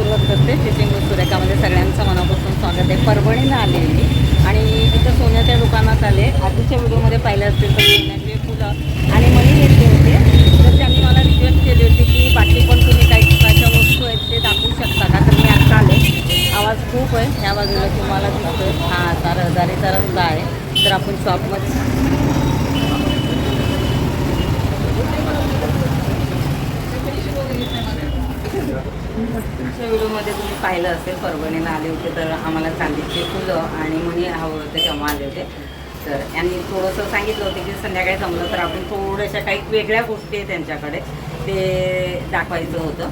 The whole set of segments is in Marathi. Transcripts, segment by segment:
सुरुवात करते टिचिंग सुरेखामध्ये सगळ्यांचं मनापासून स्वागत आहे. परभणीला आलेली. आणि इथं सोन्याच्या दुकानात आले. आधीच्या व्हिडिओमध्ये पाहिलं असतील तर सोन्याचे फुलं. आणि मणी घेतले होते. तर त्यांनी मला रिक्वेस्ट केली होती की बाकी पण तुम्ही काही प्रकारच्या वस्तू आहेत ते दाखवू शकता का? तर मी आता आले. आवाज खूप आहे. ह्या बाजूला तुम्हाला दिसतो हा आता रहदारीचा रस्ता आहे. तर आपण शॉपमध्ये तुमच्या व्हिडिओमध्ये तुम्ही पाहिलं असेल परभणीला आले होते तर आम्हाला चांदीचे फुलं आणि मणी हवं होते तेव्हा आले होते. तर यांनी थोडंसं सांगितलं होतं की संध्याकाळी जमलं तर आपण थोड्याशा काही वेगळ्या गोष्टी आहे त्यांच्याकडे ते दाखवायचं होतं.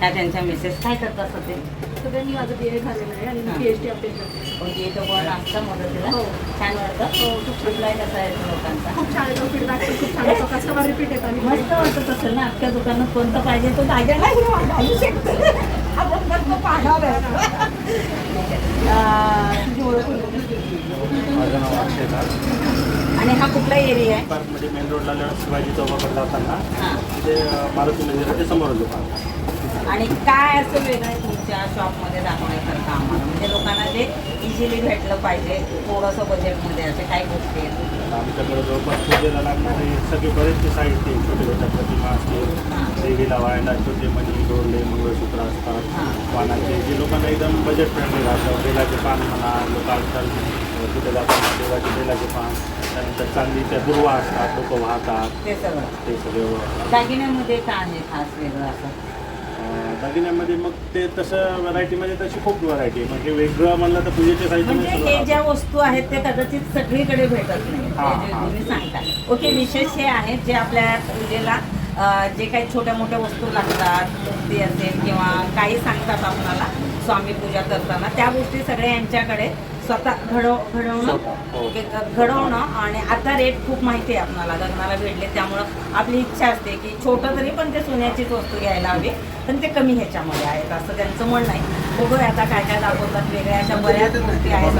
ह्या त्यांच्या मेसेज काय करतात सध्या सगळ्यांनी माझं बी ए झालेलं आहे आणि मी हां. पी एच डी अपडेट करते. कोणती इथं पण असतं मदतीला. हो. छान वाटतं. हो, खूप रिप्लाय कसा आहे लोकांचा? खूप छान येतो फीडबॅक पण खूप छान येतो. कस्टमर रिपीट येतात. मस्त वाटत असेल ना? अख्ख्या दुकानात कोणतं पाहिजे तो दागिना घेऊन घालू शकतो. आपण फक्त पाहणार आहे. अं, तुझी ओळख होती? माझं नाव अक्षय दास. आणि हा कुठला एरिया आहे? पार्कमध्ये मेन रोडला शिवाजी चौकाकडे जाताना हां. तिथे अ, मारुती मंदिराच्या समोर दुकान आणि काय असं वेगळं आहे तुमच्या शॉपमध्ये दाखवण्यासारखं आम्हाला? म्हणजे लोकांना ते इझिली भेटलं पाहिजे थोडंसं बजेटमध्ये असे काही गोष्टी आहेत. आमच्याकडे जवळपास पूजेला लागणारे सगळे बरेचसे साहित्य आहे. छोटे छोट्या प्रतिमा असतील देवीला वाळायला छोटे मणी डोरले मंगळसूत्र हां. असतात पानाचे जे लोकांना एकदम बजेट फ्रेंडली राहतं. बेलाचे पान म्हणा लोक आजकाल तिथे जाताना देवाचे बेलाचे पान त्यानंतर चांदीच्या दुर्वा असतात लोक वाहतात. ते सगळं. ते सगळे दागिन्यामध्ये काय आहे खास वेगळं असं? दागिन्यामध्ये मग ते तसं व्हरायटीमध्ये तशी खूप व्हरायटी आहे हे वेगळं म्हणलं तर पूजेच्या म्हणजे हे ज्या वस्तू आहेत ते कदाचित सगळीकडे भेटत नाही हा, जे हा. तुम्ही सांगता ओके विशेष हे आहे जे आपल्या पूजेला अं, जे काही छोट्या मोठ्या वस्तू लागतात मूर्ती असेल किंवा काही सांगतात आपणाला स्वामी पूजा करताना त्या गोष्टी सगळ्या यांच्याकडे स्वतः घडव घडवणं हो. घडवणं आणि आता रेट खूप माहिती आहे आपणाला लग्नाला भेटले त्यामुळं आपली इच्छा असते की छोटं तरी पण ते सोन्याचीच वस्तू घ्यायला हवी पण ते कमी ह्याच्यामध्ये आहेत असं त्यांचं म्हणणं आहे. बघूया आता काय काय दाखवतात वेगळ्या अशा बऱ्याच गोष्टी आहेत.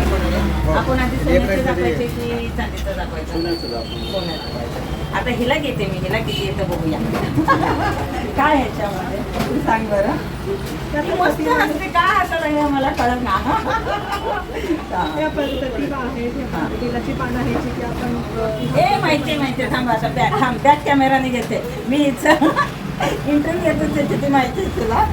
आपण आधी सोन्याचे दाखवायचे की चांदीचं दाखवायचं? सोन्याचं आपण सोन्याचं दाखवायचं. आता हिला घेते मी हिला किती येतं बघूया. काय ह्याच्यामध्ये? तू सांग बरं. तू मस्त हसते काय असं नाही मला कळत ना. प्रतिभा हां. बेलाची पानं आहेत जी की आपण माहिती माहिती थांब आता बॅक थांब बॅक कॅमेराने घेते. मी हिचं इंटरव्ह्यू घेतो त्याची ती माहिती आहे तुला.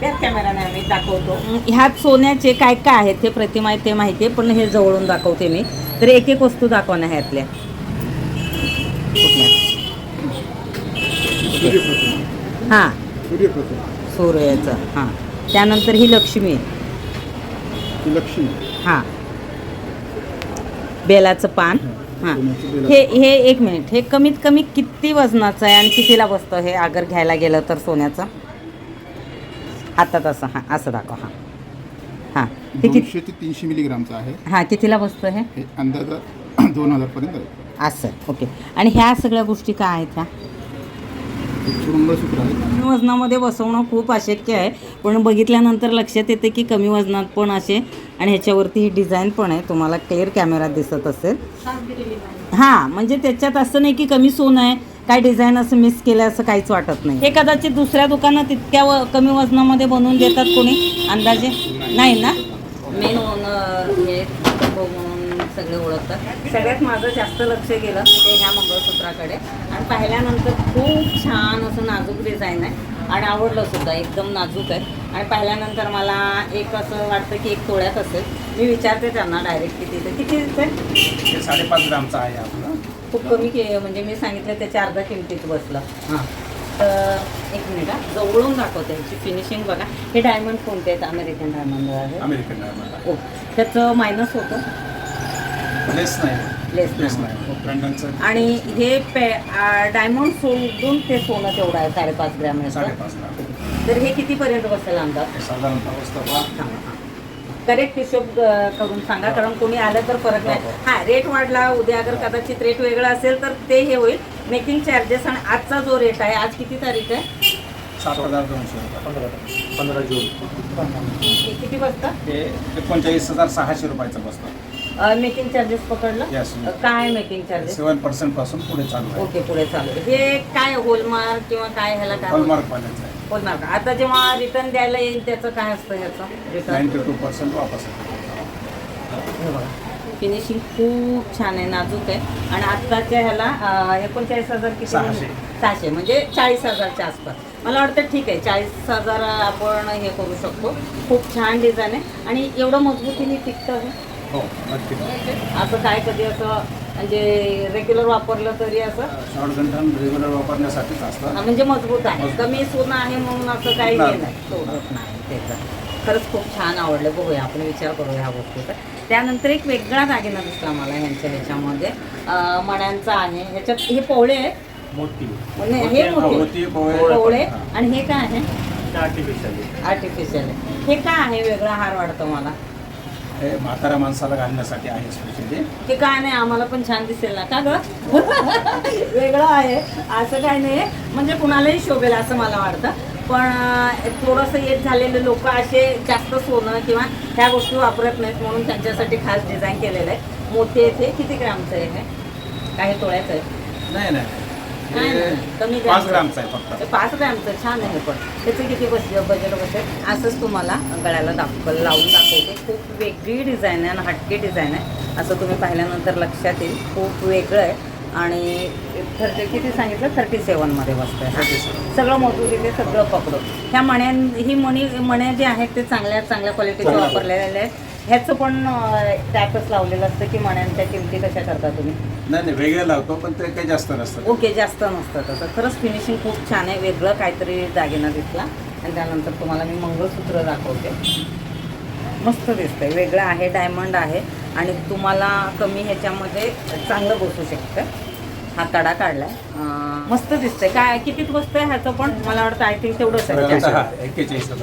बॅक कॅमेराने आम्ही दाखवतो. ह्यात सोन्याचे काय काय आहेत ते प्रतिमा आहेत ते माहिती आहे पण हे जवळून दाखवते मी. तर एक एक वस्तू दाखव ना ह्यातल्या हां. सूर्याचं हां. त्यानंतर ही लक्ष्मी आहे. लक्ष्मी. हां. बेलाचं पान. हां. हे. हे एक मिनिट. हे कमीत कमी किती वजनाचं आहे आणि कितीला बसतं हे अगर घ्यायला गेलं तर सोन्याचं? हातात असं हां. असं दाखव हां. हां. हे किती? ते तीनशे मिलीग्रामचं आहे. हां कितीला बसतं हे? अंदाजा दोन हजारपर्यंत असं ओके. आणि ह्या सगळ्या गोष्टी काय आहेत ह्या? एक मंगळसूत्र आहे. कमी वजनामध्ये बसवणं खूप अशक्य आहे. पण बघितल्यानंतर लक्षात येते की कमी वजनात पण असे आणि ह्याच्यावरती ही डिझाईन पण आहे. तुम्हाला क्लिअर कॅमेरा दिसत असेल. हां म्हणजे त्याच्यात असं नाही की कमी सोनं आहे. काय डिझाईन असं मिस केलं असं काहीच वाटत नाही. हे कदाचित दुसऱ्या दुकानात इतक्या व कमी वजनामध्ये बनवून देतात कोणी? अंदाजे? नाही ना? मेन ओनर हे सगळे ओळखतात. सगळ्यात माझं जास्त लक्ष गेलं ते ह्या मंगळसूत्राकडे. आणि पाहिल्यानंतर खूप छान असं नाजूक डिझाईन आहे. आणि आवडलं सुद्धा एकदम नाजूक आहे. आणि पाहिल्यानंतर मला एक असं वाटतं की एक तोळ्यात असेल. मी विचारते त्यांना डायरेक्ट किती ते. किती ते? साडेपाच ग्रामचं आहे आपलं. खूप कमी के म्हणजे मी सांगितलं त्याच्या अर्धा किमतीत बसलं. हां. तर एक मिनिट हा. जवळून दाखवते ह्याची फिनिशिंग बघा. हे डायमंड कोणते आहेत? अमेरिकन डायमंड आहे. अमेरिकन डायमंड ओ त्याचं मायनस होतं. लेस नाही. लेस लेस नाही. नाही. ब्रँडनचं आणि हे पे डायमंड सोडून ते सोनं तेवढं आहे साडेपाच ग्रॅम. साडेपाच तर हे कितीपर्यंत बसेल अंदाज? हे साधारणतः करेक्ट हिशोब अ, करून सांगा कारण कोणी आलं तर फरक नाही. हा रेट वाढला उद्या अगर कदाचित रेट वेगळा असेल तर ते हे होईल. मेकिंग चार्जेस आणि आजचा जो रेट आहे आज किती तारीख आहे? सात हजार दोनशे रुपये. पंधरा पंधरा जून. हे किती बसतं? हे एकोणचाळीस हजार सहाशे रुपयाचं बसतं. मेकिंग चार्जेस पकडलं? Yes. काय मेकिंग चार्जेस सेवन पर्सेंटपासून पुढे चालू आहे. ओके पुढे चालू आहे. हे काय होलमार्क किंवा काय ह्याला काय हॉलमार्क वाल्याचं आहे. होणार का आता जेव्हा रिटर्न द्यायला येईल त्याचं काय असतं याचं रिटर्न नाईन्टी टू पर्सेंट वापस फिनिशिंग खूप छान आहे नाजूक आहे. आणि आत्ताच्या ह्याला अं, एकोणचाळीस हजार किती सहाशे. सहाशे म्हणजे चाळीस हजारच्या आसपास. मला वाटतं ठीक आहे चाळीस हजार आपण हे करू शकतो. खूप छान डिझाईन आहे. आणि एवढं मजबूतीने टिकतं हे? हो नक्की असं काय कधी असं म्हणजे रेग्युलर वापरलं तरी असं? शॉर्ट गंठन रेग्युलर वापरण्यासाठीच असतं. हा, म्हणजे मजबूत आहे. कमी सोनं आहे म्हणून असं काही हे नाही. नाही. तोडत नाही त्याचं खरंच खूप छान आवडलं. बघूया आपण विचार करूया ह्या गोष्टीचा. त्यानंतर एक वेगळा दागिना दिसला मला ह्यांच्या ह्याच्यामध्ये. अं, मण्यांचा आहे. ह्याच्यात हे पोवळे आहे मोठी म्हणजे हे मोठे पोवळे आणि हे काय आहे? आर्टिफिशियल आर्टिफिशियल आहे. हे काय आहे? वेगळा हार वाटतो मला. हे म्हाताऱ्या माणसाला घालण्यासाठी आहे स्पेशली ते काय नाही आम्हाला पण छान दिसेल ना. का ग? वेगळं आहे. असं काय नाही म्हणजे कुणालाही शोभेल असं मला वाटतं. पण थोडंसं येत झालेले लोक असे जास्त सोनं किंवा ह्या गोष्टी वापरत नाहीत म्हणून त्यांच्यासाठी खास डिझाईन केलेलं आहे. मोठे येते किती ग्रामचं आहे हे? काही तोळ्याचं आहे? नाही नाही. पाच ग्रामचं. ग्रामचं आहे फक्त. पाच ग्रॅमचं छान आहे पण. त्याचं किती बस बजेट बसेल? असंच तुम्हाला गळ्याला दाखव लावून दाखवते. खूप वेगळी डिझाईन आहे आणि हटके डिझाईन आहे. असं तुम्ही पाहिल्यानंतर लक्षात येईल. खूप वेगळं आहे. आणि थर्टी किती सांगितलं? थर्टी सेवनमध्ये बसतं आहे सगळं मोठं तिथे सगळं पकडून. ह्या मण्या ही मणी मण्या जे आहेत ते चांगल्या चांगल्या क्वालिटीचे चांगल्या वापरलेले आहेत. ह्याचं पण टॅपच लावलेलं असतं की मण्यांच्या किमती कशा करता तुम्ही? नाही नाही वेगळे लावतो पण ते काही जास्त नसतं. ओके जास्त नसतं. तसं खरंच फिनिशिंग खूप छान आहे. वेगळं काहीतरी दागिना दिसला. आणि त्यानंतर तुम्हाला मी मंगळसूत्र दाखवते. मस्त दिसतंय. वेगळं आहे डायमंड आहे. आणि तुम्हाला कमी ह्याच्यामध्ये चांगलं बसू शकतं. हा कडा काढलाय. मस्त दिसतंय. काय कितीत बसतंय ह्याचं पण? मला वाटतं आय थिंक तेवढंच आहे.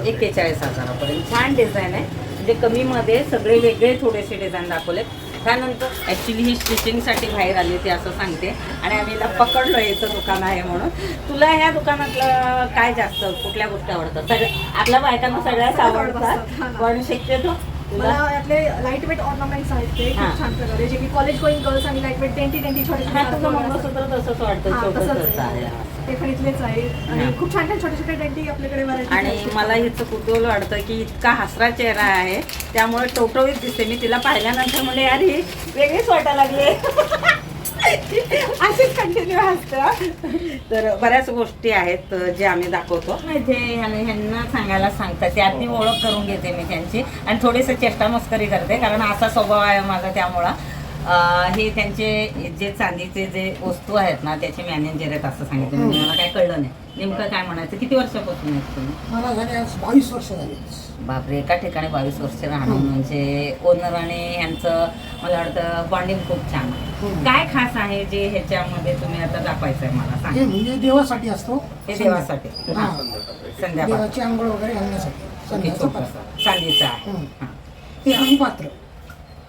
एक्केचाळीस हजारापर्यंत. छान डिझाईन आहे. म्हणजे कमीमध्ये सगळे वेगळे थोडेसे डिझाईन दाखवले. त्यानंतर ॲक्च्युली ही स्टिचिंगसाठी बाहेर आली होती असं सांगते. आणि आम्ही हिला पकडलो याचं दुकान आहे म्हणून. तुला ह्या दुकानातलं काय जास्त कुठल्या गोष्टी आवडतात? सगळ्या आपल्या बायकांना सगळ्याच आवडतात. पण शक्यतो मला लाइट वेट ऑर्नामेंट्स आहेत ते. खूप छान प्रकारे. जे की कॉलेज गोईंग गर्ल्स आणि लाइट वेट टेंटी टेंटी छोटे तुझं मंगळसूत्र तसंच वाटतं छोटंसंच आहे. ते पण इथलेच आहे. आणि. खूप छान छान छोटे छोटे टेंटी आपल्याकडे आणि. मला हिचं कुतूहल वाटतं की इतका हसरा चेहरा आहे. त्यामुळे टवटवीत दिसते. मी तिला पाहिल्यानंतर म्हणजे यार ही वेगळीच वाटायला लागली. अशीच कंटिन्यू हसतं तर बऱ्याच गोष्टी आहेत जे आम्ही दाखवतो. इथे ह्याने- ह्यांना सांगायला सांगतात त्यातनी ओळख करून घेते मी त्यांची. आणि थोडीसं चेष्टा मस्करी करते कारण असा स्वभाव आहे माझा त्यामुळं. हे त्यांचे जे चांदीचे जे वस्तू आहेत ना त्याचे मॅनेजर आहेत असं सांगितलं. म्हणजे मला काय कळलं नाही. नेमकं काय म्हणायचं? किती वर्षापासून आहेत तुम्ही? मला झाले आज बावीस वर्ष झाली. बापरे एका ठिकाणी बावीस वर्ष राहणं म्हणजे ओनर आणि यांचं मला वाटतं बॉन्डिंग खूप छान. काय खास आहे जे ह्याच्यामध्ये तुम्ही आता दाखवायचं आहे मला हे म्हणजे देवासाठी असतो. हे देवासाठी. हा. संध्याकाळ. देवाची आंघोळ वगैरे घालण्यासाठी. संध्याचं पात्र. चांदीचं आहे. हं. हा. हे आणि पात्र.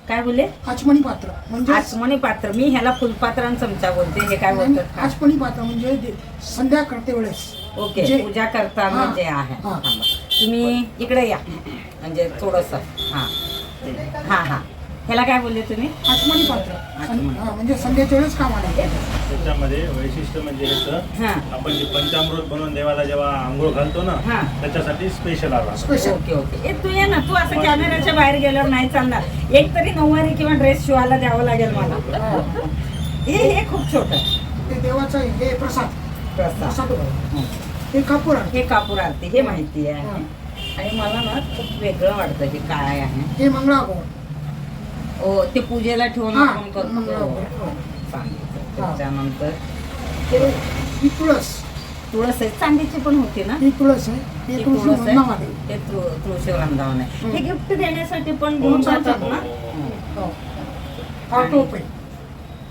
काय बोलले? आचमणी पात्र. म्हणजे आचमणी पात्र. मी ह्याला फुलपात्र आणि चमचा बोलते. हे काय बोलतात? आचमणी पात्र म्हणजे दे- संध्या करते वेळेस. ओके जे- पूजा करताना हा. जे आहे. हा. तुम्ही इकडे या. म्हणजे थोडस. हा. हा हा. ह्याला काय बोलले तुम्ही? आचमणी पात्र. हा, म्हणजे संध्याच्या वेळेस कामाला येते. त्याच्यामध्ये वैशिष्ट्य म्हणजे ह्याचं हा. आपण जे पंचामृत बनवून देवाला जेव्हा आंघोळ घालतो ना हा. त्याच्यासाठी स्पेशल आला. Special okay okay. ए तू ये ना. तू असं कॅमेऱ्याच्या बाहेर गेल्यावर नाही चालणार. एक तरी नऊवारी किंवा ड्रेस शिवायला द्यावं लागेल मला. हे. हे खूप छोट. ते देवाचं हे प्रसाद. प्रसाद. हे कापूर आहे. हे कापूर आरती हे माहिती आहे. आणि मला ना खूप वेगळं वाटतं हे काय आहे. हे मंगळागौर. ओ ते पूजेला ठेवून हा, आपण करतो. मंगळागौर, हो. सांगितलं हा. त्याच्यानंतर. हे ही तुळस. तुळस आहे चांदीची पण होती ना? ही तुळस आहे. हे ती तुळस आहे. ते तृ- तुळशी वृंदावन आहे. हे गिफ्ट देण्यासाठी पण घेऊन जातात ना? हो. हा टोप. आहे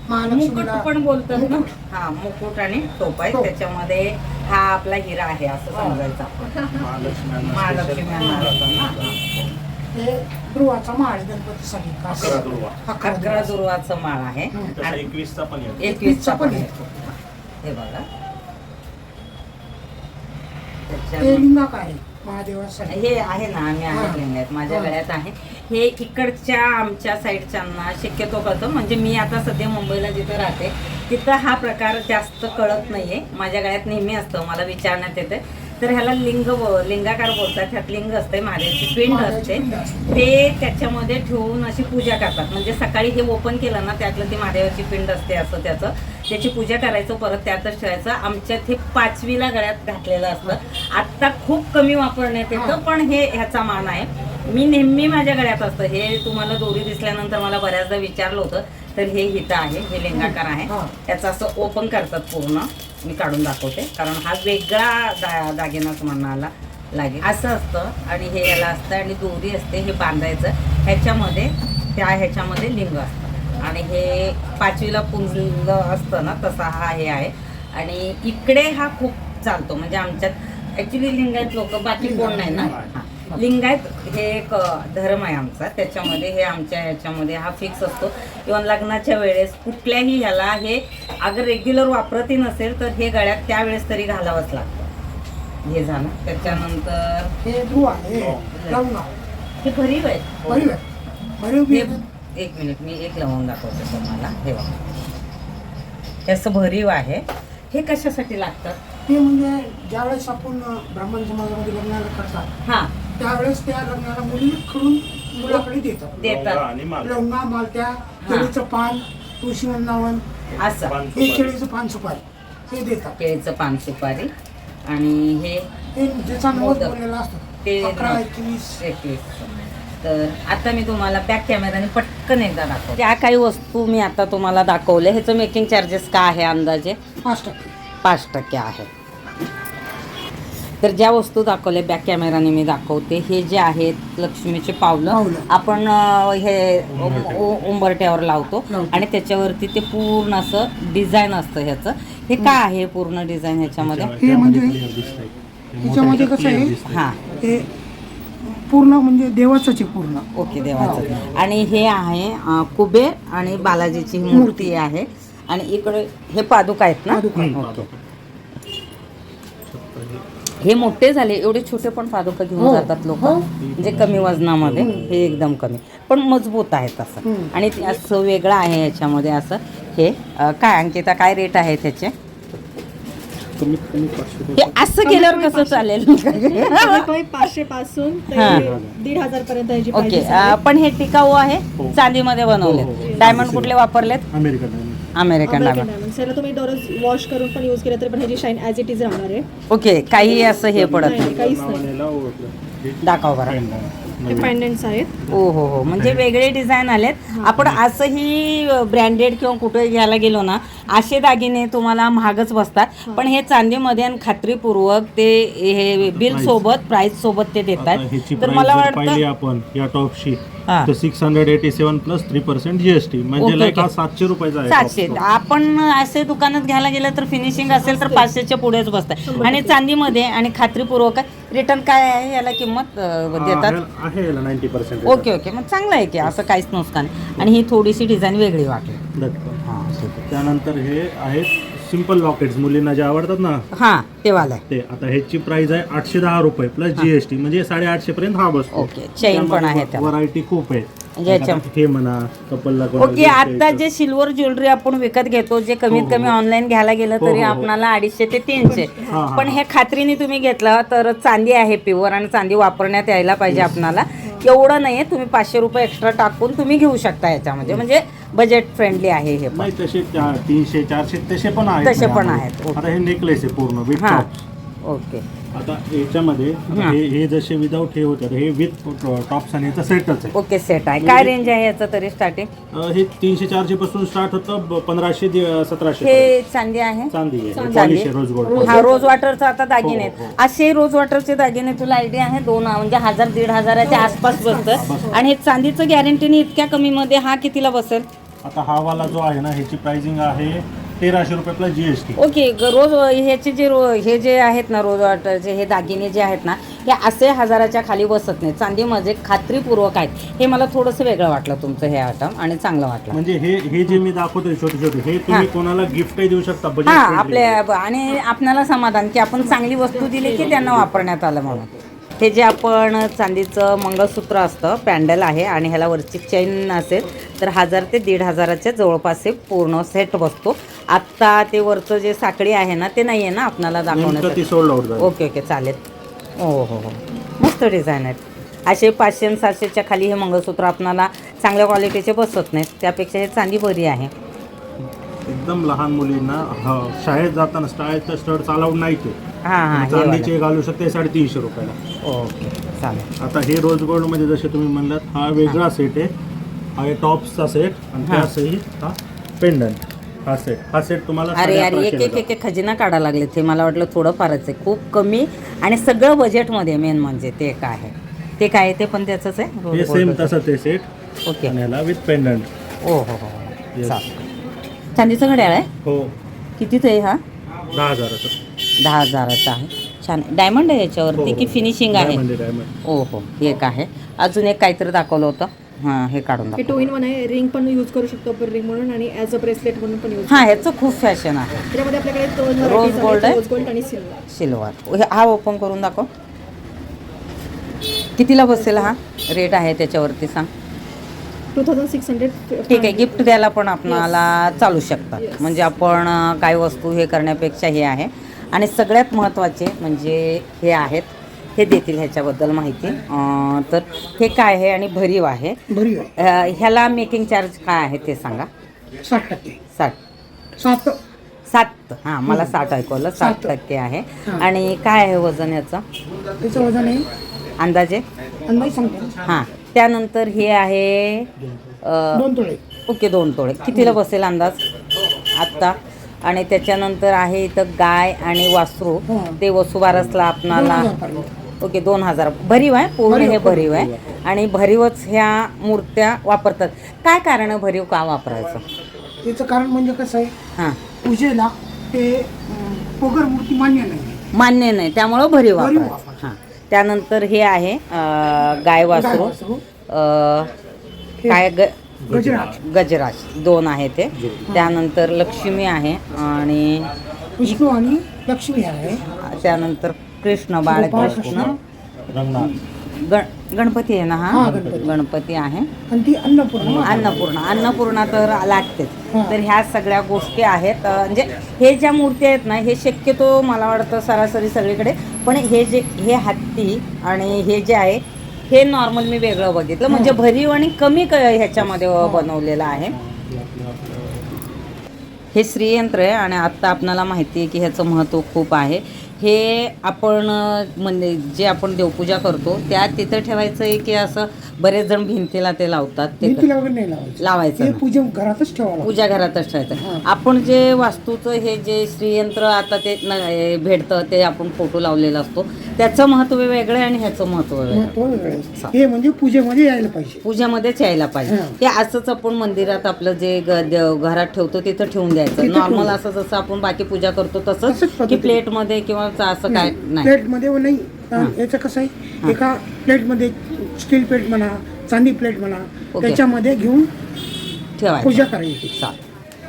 मुकुट पण बोलतात ना. हा मुकुट आणि टोप आहे. त्याच्यामध्ये हा आपला हिरा आहे असं समजायचं आपण. महालक्ष्मी. हे ध्रुवाचा माळ गणपतीसाठी. अकरा दुर्वा. अकरा अकरा दुर्वा. दुर्वाचं माळ आहे. आणि एकवीसचा पण येतो एकवीसचा पण पण येतो हे बघा. ते त्याच्यानंतर- लिंगाक आहे? महादेवासाठी. हे आहे ना आम्ही. आहे आहेत. माझ्या. गळ्यात आहे. हे इकडच्या आमच्या साईडच्यांना शक्यतो कळतं. म्हणजे मी आता सध्या मुंबईला जिथं राहते तिथं हा प्रकार जास्त कळत नाहीये. माझ्या गळ्यात नेहमी असतं. मला विचारण्यात येते तर ह्याला लिंग लिंगाकार बोलतात. ह्यात लिंग असते महादेवाची पिंड असते. ते त्याच्यामध्ये ठेवून अशी पूजा करतात. म्हणजे सकाळी हे ओपन केलं ना त्यातलं ती महादेवाची पिंड असते असं त्याचं. त्याची पूजा करायचं परत त्यातच ठेवायचं. आमच्यात हे पाचवीला गळ्यात घातलेलं असतं. आत्ता खूप कमी वापरण्यात येतं पण हे ह्याचा मान आहे. मी नेहमी माझ्या गळ्यात असतं. हे तुम्हाला दोरी दिसल्यानंतर मला बऱ्याचदा विचारलं होतं तर हे हिथं आहे हे लिंगाकार आहे. त्याचं असं ओपन करतात पूर्ण. मी काढून दाखवते. कारण हा वेगळा दा दागिनाच म्हणाला लागेल. असं असतं आणि हे याला असतं आणि दोरी असते हे बांधायचं. ह्याच्यामध्ये त्या ह्याच्यामध्ये लिंग असतं. आणि हे पाचवीला पुंजलिंग असतं ना तसा हा हे आहे. आणि इकडे हा खूप चालतो. म्हणजे आमच्यात ॲक्च्युली लिंगायत लोक बाकी कोण नाही ना. लिंगायत हे एक धर्म आहे आमचा. त्याच्यामध्ये हे आमच्या ह्याच्यामध्ये हा फिक्स असतो. किंवा लग्नाच्या वेळेस कुठल्याही ह्याला हे अगर रेग्युलर वापरतही नसेल तर हे गळ्यात त्यावेळेस तरी घालावंच लागतं. हे झालं. त्याच्यानंतर हे हो. हे. भरीव आहे हे. एक मिनिट मी एक लवंग दाखवते तुम्हाला. हे बघा. असं भरीव आहे. हे कशासाठी लागतात ते म्हणजे ज्यावेळेस आपण ब्राह्मण समाजामध्ये लग्नाला करतात हां. त्यावेळेस त्या लग्नाला मुली खडून मुलाकडे देतात. देतात. आणि माल. लवंगा मालत्या केळीचं पान तुळशी वृंदावन असं. पान हे सुपारी. केळीचं पान सुपारी. हे देतात. केळीचं पान सुपारी. आणि हे हे ज्याचा नवस मोदक. बोललेला असतो. ते अकरा एकवीस. एकवीस. तर आता मी तुम्हाला बॅक कॅमेराने पटकन एकदा दाखवते. त्या काही वस्तू मी आता तुम्हाला दाखवले ह्याचं मेकिंग चार्जेस का आहे अंदाजे? पाच टक्के. पाच टक्के आहे. तर ज्या वस्तू दाखवल्या बॅक कॅमेराने मी दाखवते. हे जे आहेत लक्ष्मीचे पावलं. आपण हे उंबरट्यावर लावतो. आणि त्याच्यावरती ते पूर्ण असं डिझाईन असतं ह्याचं. हे काय आहे पूर्ण डिझाईन ह्याच्यामध्ये? हे म्हणजे कसं आहे? हां. हे पूर्ण म्हणजे देवाचंच पूर्ण. ओके देवाचं. आणि हे आहे कुबेर आणि बालाजीची ही मूर्ती. आहे. आणि इकडे हे पादुका आहेत ना. ओके. हे मोठे झाले एवढे छोटे पण पादुका घेऊन हो. जातात लोक हो. म्हणजे कमी वजनामध्ये हे एकदम कमी पण मजबूत आहेत असं. आणि ते असं वेगळं आहे याच्यामध्ये असं हे काय अंकिता काय रेट आहे त्याचे असं केल्यावर कसं चालेल पाचशे पासून ते हां. दीड हजार पर्यंत ओके. पण हे टिकाऊ आहे हो. चांदीमध्ये बनवले हो. डायमंड कुठले वापरलेत अमेरिकन. American diamond. diamonds. याला तुम्ही दररोज वॉश करून पण यूज केलं तरी पण ह्याची शाईन ॲज इट इज राहणार आहे. ओके काही असं हे पडत नाही, नाही. काहीच नाही. दाखव बरं. पेंडंट्स आहेत. हो हो हो. म्हणजे वेगळे डिझाईन आलेत. आपण असंही ब्रँडेड किंवा कुठे घ्यायला गेलो ना असे दागिने तुम्हाला महागच बसतात. पण हे चांदीमध्ये आणि खात्रीपूर्वक ते हे बिल. सोबत प्राइस सोबत ते देतात. तर मला वाटतं आपण या. तर six hundred eighty seven plus three percent GST म्हणजे लाईक. हा सातशे रुपयाचा आहे सातशे. आपण असे दुकानात घ्यायला गेलं तर फिनिशिंग असेल तर पाचशेच्या पुढेच बसतात आणि चांदीमध्ये आणि खात्रीपूर्वक रिटर्न काय आहे? याला किंमत अं, देतात? आहे- आहे याला नाईन्टी पर्सेंट ओके ओके. मग चांगलं आहे की असं काहीच नुकसान आणि ही थोडीशी डिझाईन वेगळी वाटली. त्यानंतर हे आहेत सिंपल लॉकेट्स मुलींना जे आवडतात ना हां ते वाला आहे. ते. आता ह्याची प्राइस आहे आठशे दहा रुपये प्लस जीएसटी म्हणजे साडेआठशे पर्यंत हा बसतो. ओके, chain पण आहे त्याला. व्हरायटी खूप आहे. याच्या- आता हे म्हणा कपलला कोणाला ओके आता. जे सिल्वर ज्वेलरी आपण विकत घेतो जे कमीत हो, कमी हो. ऑनलाईन घ्यायला गेलं हो, तरी हो, हो. आपणाला अडीचशे ते तीनशे हा, हा, पण हा. हे खात्रीने तुम्ही घेतलं तर चांदी आहे प्युअर आणि चांदी वापरण्यात यायला पाहिजे आपणाला एवढं नाहीये तुम्ही पाचशे रुपये एक्स्ट्रा टाकून तुम्ही घेऊ शकता याच्यामध्ये म्हणजे बजेट फ्रेंडली आहे हे पण नाही तसे तीनशे चारशे तसे पण आहेत तसे पण. आहेत, ओके. आता हे नेकलेस आहे पूर्ण विथ हां टॉप्स ओके आता याच्यामध्ये हां. हे हे जसे विदाऊट हे होते हे विथ टॉप्स आणि याचा सेटच आहे. ओके सेट आहे. काय रेंज आहे याचं तरी स्टार्टिंग अं, हे तीनशे चारशे पासून स्टार्ट होतं ब- पंधराशे दि- सतराशे हे चांदी आहे? चांदी आहे. चांदी. पॉलिश आहे रोज गोल्ड हा रोज वॉटरचा आता दागिने हो, हो, आहेत असे रोज वॉटरचे दागिने तुला आयडिया आहे? दोन म्हणजे हजार दीड हजाराच्या आसपास बसतं आणि हे चांदीचं गॅरंटीने इतक्या कमी मध्ये हा कितीला बसेल? आता हा वाला जो आहे ना ह्याची प्राइसिंग आहे तेराशे रुपये प्लस जीएसटी ओके ग- रोज ह्याचे जे रो हे जे आहेत ना रोज वॉटरचे हे दागिने जे आहेत ना हे असे हजाराच्या खाली बसत नाही चांदीमध्ये खात्रीपूर्वक आहेत. हे मला थोडंसं वेगळं वाटलं तुमचं हे आयटम आणि चांगलं वाटलं. म्हणजे हे हे जे मी दाखवतोय छोटे छोटे हे तुम्ही. कोणाला गिफ्टही देऊ शकता हा. आपल्या आणि आपणाला समाधान की आपण चांगली वस्तू दिली की त्यांना वापरण्यात आलं म्हणून. हे जे आपण चांदीचं मंगळसूत्र असतं पॅन्डल आहे आणि ह्याला वरची चैन असेल तर हजार ते दीड हजाराच्या जवळपास हे पूर्ण सेट बसतो. आत्ता ते वरचं जे साखळी आहे ना ते नाही आहे ना आपणाला दाखवण्यासाठी? ओके ओके चालेल. हो हो हो. मस्त डिझाईन आहेत. असे पाचशे आणि सातशेच्या खाली हे मंगळसूत्र आपणाला चांगल्या क्वालिटीचे बसत नाहीत. त्यापेक्षा हे चांदी बरी आहे. एकदम लहान मुलींना हा, शाळेत जाताना शाळेत स्टड चालवड नाही ते हां हां हे चांदीचे घालू शकते साडेतीनशे रुपयाला. ओके चालेल. आता हे रोज गोल्डमध्ये जसे तुम्ही म्हणलात हा वेगळा सेट आहे. हा आहे टॉप्सचा सेट आणि हा. हा पेंडंट हा सेट हा सेट तुम्हाला अरे अरे एक एक एक एक खजिना काढा लागले ते मला वाटलं थोडं फारच आहे. खूप कमी आणि सगळं बजेटमध्ये मेन म्हणजे ते काय आहे. ते काय आहे? ते पण त्याचंच आहे? हे सेम गोल्डचं. तसं ते सेट ओके. आणि ह्याला विथ पेंडंट ओ हो हो हो. Yes. चालेल. चांदीचं घड्याळ आहे? हो. कितीचं आहे हा? दहा हजाराचं. दहा हजाराचा आहे. छान. डायमंड आहे याच्यावरती की फिनिशिंग आहे? डायमंड आहे, ओ हो हे एक आहे. अजून एक काहीतरी दाखवलं होतं. हां हे काढून हे दाखव टू इन वन आहे. रिंग पण यूज करू शकतो आपण रिंग म्हणून आणि ॲज अ ब्रेसलेट म्हणून पण यूज हां ह्याचं खूप फॅशन आहे. त्याच्यामध्ये आपल्याकडे दोन gold आहेत, आहे? रोज गोल्ड आणि सिल्वर सिल्वर हा ओपन करून दाखव. कितीला बसेल हा? रेट आहे त्याच्यावरती सांग. टू थाउजंड सिक्स हंड्रेड ठीक आहे गिफ्ट द्यायला पण आपणाला चालू शकतात. म्हणजे आपण काही वस्तू हे करण्यापेक्षा हे आहे. आणि सगळ्यात महत्त्वाचे म्हणजे हे आहेत हे देतील ह्याच्याबद्दल माहिती. अं, तर हे काय आहे आणि भरीव आहे. अं, ह्याला मेकिंग चार्ज काय आहे ते सांगा. साठ टक्के. साठ. सात. सात. हां मला साठ ऐकवलं. साठ सात. टक्के आहे. हां. आणि काय आहे वजन याचं? त्याचं वजन आहे? अंदाजे? हां त्यानंतर हे आहे दोन तोळे. ओके दोन तोळे. कितीला बसेल अंदाज? आत्ता? आणि त्याच्यानंतर आहे इथं गाय आणि वासरू. हा. ते वसुबारसला आपणाला. ओके दोन हजार. भरीव आहे पूर्ण हे भरीव आहे. आणि भरीवच ह्या मूर्त्या वापरतात. काय कारण आहे भरीव का वापरायचं? त्याचं कारण म्हणजे कसं आहे हां. पूजेला ते पोगर मूर्ती मान्य नाही. मान्य नाही त्यामुळं भरीव हां. त्यानंतर हे आहे गाय वासरू. काय ग गजराज. गजराज. दोन आहे ते. त्यानंतर लक्ष्मी आहे आणि विष्णू आणि लक्ष्मी आहे. त्यानंतर कृष्ण बाळकृष्ण रंगनाथ. गण गणपती आहे ना हा? गणपती. गणपती आहे. आणि ती अन्नपूर्णा. अन्नपूर्णा. अन्नपूर्णा तर लागतेच. तर ह्या सगळ्या गोष्टी आहेत. म्हणजे हे ज्या मूर्ती आहेत ना हे शक्यतो मला वाटतं सरासरी सगळीकडे. पण हे जे हे हत्ती आणि हे जे आहे हे नॉर्मल मी वेगळं बघितलं. म्हणजे भरीव आणि कमी ह्याच्यामध्ये बनवलेलं आहे. हे श्रीयंत्र आहे आणि आत्ता आपणाला माहिती आहे की ह्याचं महत्त्व खूप आहे. हे आपण म्हणजे जे आपण देवपूजा करतो त्या तिथं ठेवायचं आहे की असं बरेच जण भिंतीला ते लावतात ते भिंतीला वगैरे नाही लावायचं लावायचं ते नाही. पूजे घरातच ठेवावं लागतं. पूजा घरातच ठेवायचं. आपण जे वास्तूचं हे जे श्रीयंत्र आता ते न- हे भेटतं ते आपण फोटो लावलेला असतो त्याचं महत्त्व वेगळं आहे आणि ह्याचं महत्त्व वेगळं आहे. महत्त्व वेगळं आहे. हे म्हणजे पूजेमध्ये यायला पाहिजे पूजामध्येच यायला पाहिजे हां. हे असंच आपण मंदिरात आपलं जे ग- देव- घरात ठेवतो तिथं ठेवून द्यायचं तिथं नॉर्मल असं जसं आपण बाकी पूजा करतो तसंच तसंच की पद्धतीने. प्लेटमध्ये किंवा असं काय नाही प्लेटमध्ये व नाही. याचं कसं आहे? एका प्लेटमध्ये स्टील प्लेट म्हणा चांदी प्लेट म्हणा ओके. त्याच्यामध्ये घेऊन ठेवायचं. पूजा करायची. चालेल.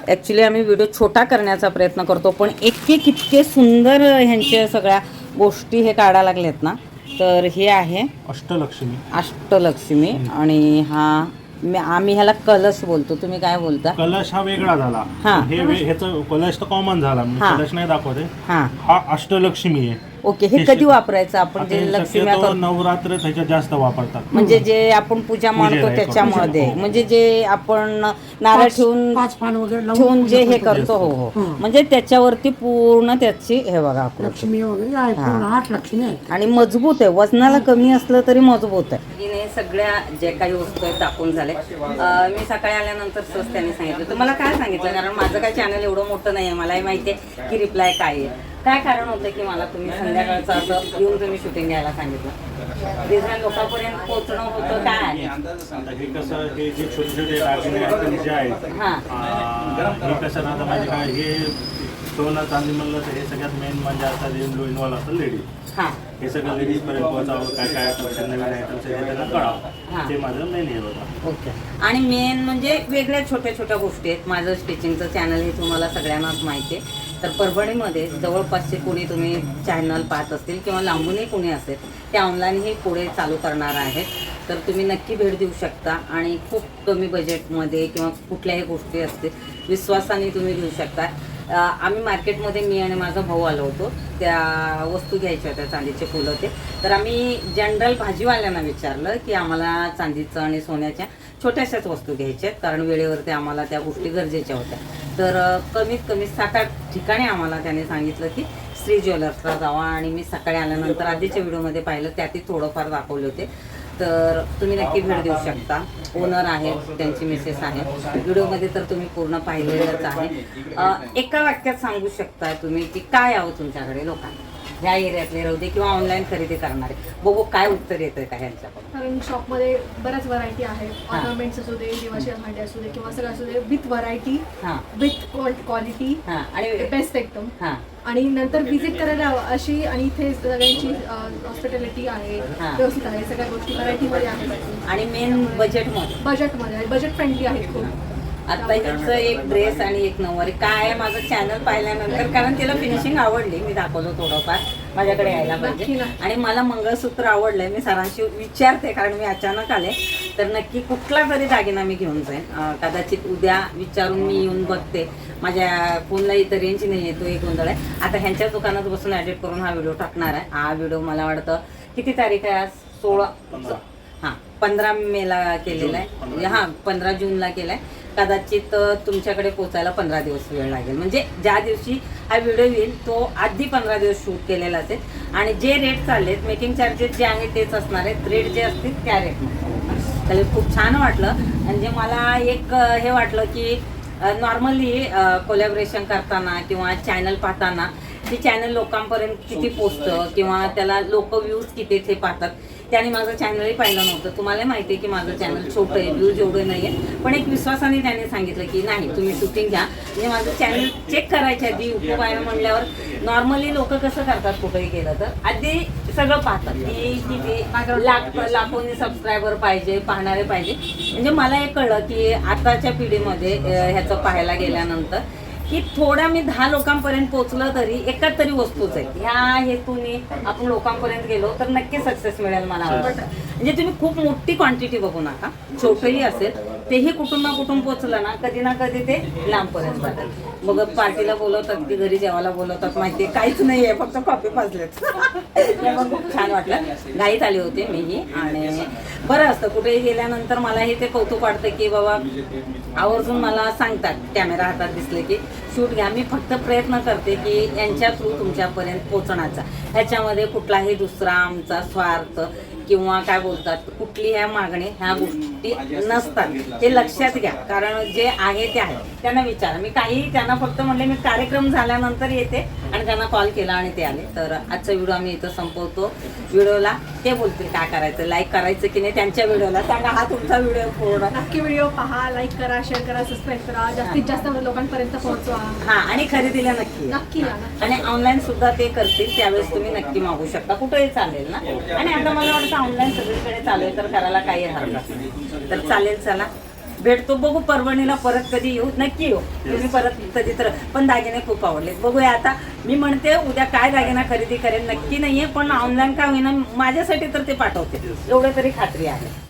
ॲक्च्युली आम्ही व्हिडिओ छोटा करण्याचा प्रयत्न करतो पण इतके कितके सुंदर ह्यांच्या सगळ्या गोष्टी हे काढायला लागलेत ना तर हे आहे अष्टलक्ष्मी. अष्टलक्ष्मी आणि हा मी- आम्ही ह्याला कलश बोलतो. तुम्ही काय बोलता? कलश हा वेगळा झाला. हा. हे वे- ह्याचं कलश तर कॉमन झाला. मी हा. कलश नाही दाखवते हां. हा अष्टलक्ष्मी आहे. ओके हे हे कधी वापरायचं आपण आता जे हे लक्ष्मी शक्यतो नवरात्र ह्याच्यात जास्त वापरतात. म्हणजे जे आपण पूजा पूजेला हे त्याच्यामध्ये. करतो. म्हणजे जे आपण नारळ ठेवून पाच पान वगैरे लावून ठेवून जे हे करतो. करतो हो हो. हं. म्हणजे त्याच्यावरती पूर्ण त्याची हे बघा आकृती. लक्ष्मी वगैरे आहे पूर्ण आठ लक्ष्मी आहेत आणि मजबूत आहे. वजनाला कमी असलं तरी मजबूत आहे. सगळ्या जे काही वस्तू आहेत टाकून झाले. अं, मी सकाळी आल्यानंतर सहज त्यांनी सांगितलं. तर मला काय सांगितलं? कारण माझं काय चॅनल एवढं मोठं नाही आहे मलाही माहिती आहे की रिप्लाय काय आहे. काय कारण होतं की मला तुम्ही संध्याकाळचं असं येऊन तुम्ही शूटिंग घ्यायला सांगितलं? डिझाईन लोकांपर्यंत पोहोचणं होतं काय आता हे कसं हे जे छोटे छोटे दागिने आयटम जे आहेत हां. अं, हे कसं राहतं म्हणजे काय हे सोनं चांदी म्हणलं तर हे सगळ्यात मेन म्हणजे असतात इन्व्हॉल्व असतात लेडीज हां. सगळं लेडीज पर्यंत पोहोचावं काय काय items, नवीन आयटम्स आहे त्यांना हां. कळावं ते माझं मेन हे होतं. ओके. आणि मेन म्हणजे वेगळ्या छोट्या छोट्या गोष्टी आहेत. माझं स्टिचिंगचं चॅनल हे तुम्हाला सगळ्यांनाच माहिती आहे. तर परभणीमध्ये जवळपासचे कोणी तुम्ही चॅनल पाहत असतील किंवा लांबूनही कोणी असेल ते ऑनलाईनही पुढे चालू करणार आहेत. तर तुम्ही नक्की भेट देऊ शकता आणि खूप कमी बजेटमध्ये किंवा कुठल्याही गोष्टी असतील विश्वासाने तुम्ही घेऊ शकता. आम्ही मार्केटमध्ये मी आणि माझा भाऊ आलो होतो. त्या वस्तू घ्यायच्या होत्या चांदीचे फुलं ते तर आम्ही जनरल भाजीवाल्यांना विचारलं की आम्हाला चांदीचं आणि सोन्याच्या छोट्याशाच वस्तू घ्यायच्या आहेत कारण वेळेवरती आम्हाला त्या गोष्टी गरजेच्या होत्या. तर कमीत कमी सात आठ ठिकाणी आम्हाला त्याने सांगितलं की श्री ज्वेलर्सला जावा. आणि मी सकाळी आल्यानंतर आधीच्या व्हिडिओमध्ये पाहिलं त्यातही थोडंफार दाखवले होते. तर तुम्ही नक्की भेट देऊ शकता. ओनर आहेत त्यांची मिसेस आहेत. व्हिडिओमध्ये तर तुम्ही पूर्ण पाहिलेलंच आहे. एका वाक्यात सांगू शकता तुम्ही की काय आहो तुमच्याकडे लोकांना? ह्या एरियातले राहू दे किंवा ऑनलाईन खरेदी करणारे. बघू काय उत्तर येतं का ह्यांच्याकडून. कारण शॉपमध्ये बऱ्याच व्हरायटी आहेत. हा. ऑर्नामेंट्स असू दे देवाची भांडे असू दे किंवा सगळं असू दे विथ व्हरायटी हां. विथ क्वालिटी हां. आणि बेस्ट एकदम. हां. आणि नंतर व्हिजिट करायला हवं अशी आणि इथे सगळ्यांची हॉस्पिटॅलिटी आहे हा. व्यवस्थित आहे सगळ्या गोष्टी व्हरायटीमध्ये आहेत. आणि मेन बजेटमध्ये बजेटमध्ये आहे बजेट फ्रेंडली आहेत खूप. आता ह्याचं एक ड्रेस आणि एक नऊवारी काय आहे माझं चॅनल पाहिल्यानंतर? कारण तिला फिनिशिंग आवडली. मी दाखवलं थोडंफार. माझ्याकडे यायला पाहिजे. आणि मला मंगळसूत्र आवडलंय. मी सरांशी विचारते कारण मी अचानक आले. तर नक्की कुठला तरी दागिना मी घेऊन जाईन. कदाचित उद्या विचारून मी येऊन बघते. माझ्या फोनला इथं रेंज नाही येतो एक गोंधळ आहे. आता ह्यांच्या दुकानात बसून ॲडिट करून हा व्हिडिओ टाकणार आहे. हा व्हिडिओ मला वाटतं किती तारीख आहे आज? सोळा हां पंधरा मेला केलेला आहे. हां पंधरा जूनला केला आहे कदाचित तुमच्याकडे पोचायला पंधरा दिवस वेळ लागेल. म्हणजे ज्या दिवशी हा व्हिडिओ येईल तो आधी पंधरा दिवस शूट केलेला असेल. आणि जे रेट चाललेत मेकिंग चार्जेस जे आहेत तेच असणार आहेत. रेट जे असतील त्या रेटमध्ये तर खूप छान वाटलं. म्हणजे मला एक हे वाटलं की नॉर्मली कोलॅबरेशन करताना किंवा चॅनल पाहताना ते चॅनल लोकांपर्यंत किती पोचतं? किंवा त्याला लोक व्ह्यूज किती ते पाहतात? त्याने माझं चॅनलही पाहिलं नव्हतं. तुम्हाला माहिती आहे की माझं चॅनल छोटं आहे व्ह्यूज एवढे नाही आहे पण एक विश्वासाने त्याने सांगितलं की नाही तुम्ही शूटिंग घ्या. म्हणजे माझं चॅनल चेक करायच्या आधी यूट्यूब आहे म्हणल्यावर. नॉर्मली लोक कसं करतात कुठेही गेलं तर? आधी सगळं पाहतात की किती लाख लाखोनी सबस्क्रायबर पाहिजे पाहणारे पाहिजे. म्हणजे मला हे कळलं की आताच्या पिढीमध्ये ह्याचं पाहायला गेल्यानंतर की थोड्या मी दहा लोकांपर्यंत पोहोचलं तरी एकाच तरी वस्तूच आहे. ह्या हेतूने आपण लोकांपर्यंत गेलो तर नक्की सक्सेस मिळेल मला म्हणजे तुम्ही खूप मोठी क्वांटिटी बघू नका. छोटंही असेल तेही कुटुंबा कुटुंब कुठून पोचलं ना कधी ना कधी ते लांबपर्यंत जातात. मग पार्टीला बोलवतात की घरी जेवायला बोलवतात माहिती आहे काहीच नाही आहे फक्त कॉफी पाजलेत. मग खूप छान वाटलं. घाईत आले होते मीही आणि बरं असतं कुठेही गेल्यानंतर मलाही ते कौतुक वाटतं की बाबा आवर्जून मला सांगतात कॅमेरा हातात दिसले की शूट घ्या मी फक्त प्रयत्न करते की यांच्या थ्रू तुमच्यापर्यंत पोचण्याचा. ह्याच्यामध्ये कुठलाही दुसरा आमचा स्वार्थ किंवा काय बोलतात कुठली ह्या मागणी ह्या गोष्टी नसतात. हे लक्षात घ्या. कारण जे आहे ते आहे. त्यांना विचारा. मी काही त्यांना फक्त म्हणले मी कार्यक्रम झाल्यानंतर येते आणि त्यांना कॉल केला आणि ते आले. तर आजचा व्हिडिओ आम्ही इथं संपवतो. व्हिडिओला ते बोलतील काय करायचं लाईक करायचं की नाही त्यांच्या व्हिडिओला. सांगा हा तुमचा व्हिडिओ पूर्ण. नक्की व्हिडिओ पहा लाईक करा शेअर करा सबस्क्राईब करा. जास्तीत जास्त लोकांपर्यंत पोहोचवा. हा आणि खरेदीला नक्की नक्की आणि ऑनलाईन सुद्धा ते करतील. त्यावेळेस तुम्ही नक्की मागू शकता. कुठेही चालेल ना? आणि आता मला वाटतं ऑनलाईन सगळीकडे चालू आहे तर करायला काही हरकत नाही. तर चालेल चला. भेटतो बघू परभणीला परत कधी येऊ? नक्की येऊ. तुम्ही परत कधी तर पण दागिने खूप आवडले बघूया आता. मी म्हणते उद्या काय दागिना खरेदी करेन? नक्की नाहीये पण ऑनलाईन काय होईना माझ्यासाठी तर ते पाठवते. एवढं तरी खात्री आहे.